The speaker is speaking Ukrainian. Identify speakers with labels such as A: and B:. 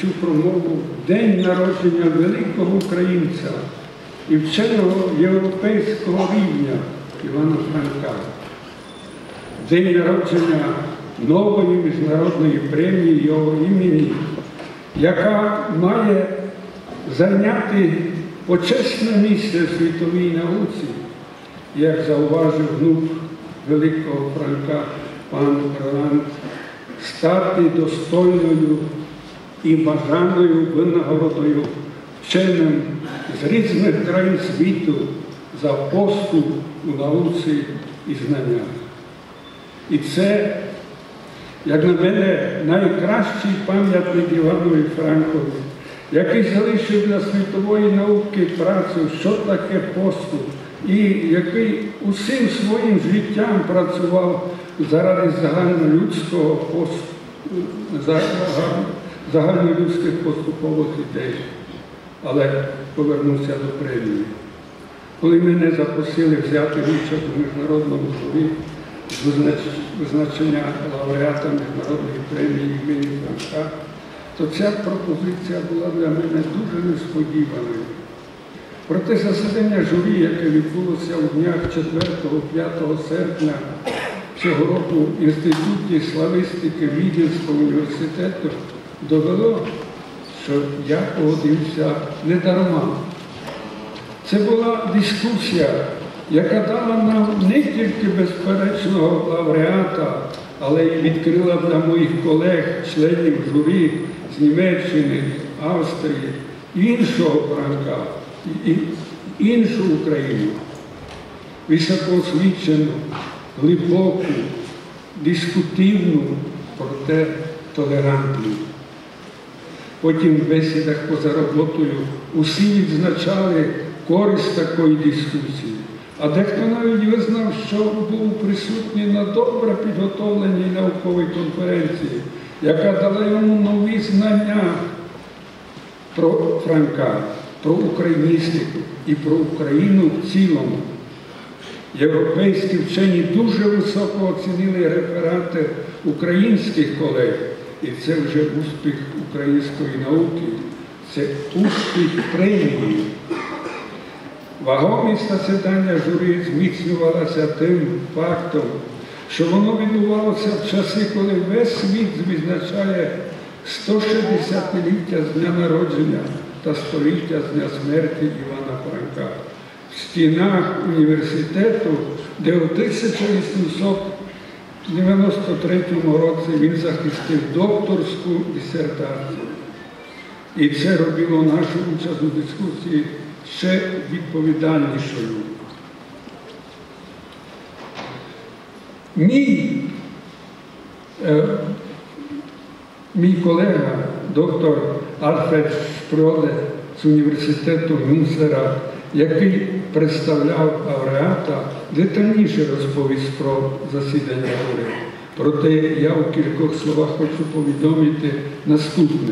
A: цю промову день народження великого українця і вченого європейського рівня Івана Франка. День народження нової міжнародної премії його імені, яка має зайняти почесне місце світовій науці, як зауважив внук великого Франка пан Роланд, стати достойною і бажаною винагородою вченим з різних країн світу за поступ у науці і знаннях. І це, як на мене, найкращий пам'ятник Іванові Франкові, який залишив для світової науки працю, що таке поступ, і який усім своїм життям працював заради загальнолюдського поступу, загальнолюдських поступових ідей. Але повернуся до премії. Коли мене запросили взяти участь у міжнародному журі з визначення лауреата міжнародної премії імені Франка, то ця пропозиція була для мене дуже несподіваною. Проте засідання журі, яке відбулося у днях 4-5 серпня цього року в Інституті славистики Віденського університету, довело, що я погодився не дарма. Це була дискусія, яка дала нам не тільки безперечного лауреата, але й відкрила для моїх колег, членів журі з Німеччини, Австрії, іншого Франка, і іншу Україну, високоосвічену, глибоку, дискутивну, проте толерантну. Потім в бесідах поза роботою усі відзначали користь такої дискусії. А дехто навіть визнав, що був присутній на добре підготовленій науковій конференції, яка дала йому нові знання про Франка, про україністику і про Україну в цілому. Європейські вчені дуже високо оцінили реферати українських колег. І це вже успіх української науки, це успіх премії. Вагомість засідання журі зміцнювалася тим фактом, що воно відбувалося в часи, коли весь світ відзначає 160-ліття з дня народження та століття з дня смерті Івана Франка в стінах університету, де у 1893 році він захистив докторську дисертацію. І це робило нашу участь у дискусії ще відповідальнішою. Мій, е, мій колега, доктор Альфред Шпроле з університету Мюнстера, який представляв лауреата, детальніше розповість про засідання уряду. Проте я у кількох словах хочу повідомити наступне.